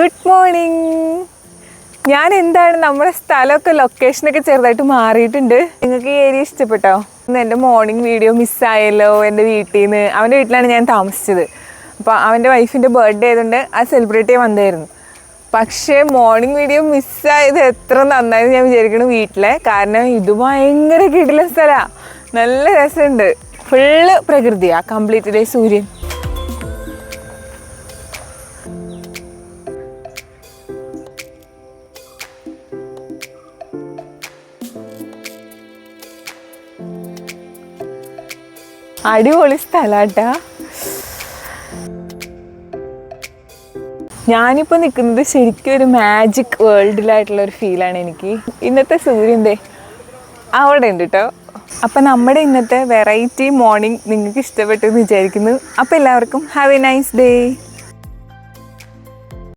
Good morning ഞാൻ എന്താണ് നമ്മുടെ സ്ഥലമൊക്കെ ലൊക്കേഷനൊക്കെ ചെറുതായിട്ട് മാറിയിട്ടുണ്ട്. നിങ്ങൾക്ക് ഈ ഏരിയ ഇഷ്ടപ്പെട്ടോ? എന്റെ മോർണിംഗ് വീഡിയോ മിസ്സായല്ലോ എന്റെ വീട്ടിൽ നിന്ന് അവന്റെ വീട്ടിലാണ് ഞാൻ താമസിച്ചത്. അപ്പോൾ അവന്റെ വൈഫിന്റെ ബർത്ത്ഡേ ആയതുകൊണ്ട് അത് സെലിബ്രേറ്റ് ചെയ്യാൻ വന്നായിരുന്നു പക്ഷേ മോർണിംഗ് വീഡിയോ മിസ്സായത് എത്ര നന്നായിരുന്നു ഞാൻ വിചാരിക്കുന്നു വീട്ടിലെ. കാരണം ഇത് ഭയങ്കര കിടില സ്ഥലമാണ് നല്ല രസമുണ്ട്. ഫുള്ള് പ്രകൃതിയാണ് കംപ്ലീറ്റ് ഡേ സൂര്യൻ. അടിപൊളി സ്ഥലാട്ടാ. ഞാനിപ്പോൾ നിൽക്കുന്നത് ശരിക്കും ഒരു മാജിക് വേൾഡിലായിട്ടുള്ള ഒരു ഫീലാണ് എനിക്ക്. ഇന്നത്തെ സൂര്യന്റെ അവിടെ ഉണ്ട് കേട്ടോ അപ്പം നമ്മുടെ ഇന്നത്തെ വെറൈറ്റി മോർണിംഗ് നിങ്ങൾക്ക് ഇഷ്ടപ്പെട്ടു എന്ന് വിചാരിക്കുന്നു. അപ്പോൾ എല്ലാവർക്കും ഹാവ് എ നൈസ് ഡേ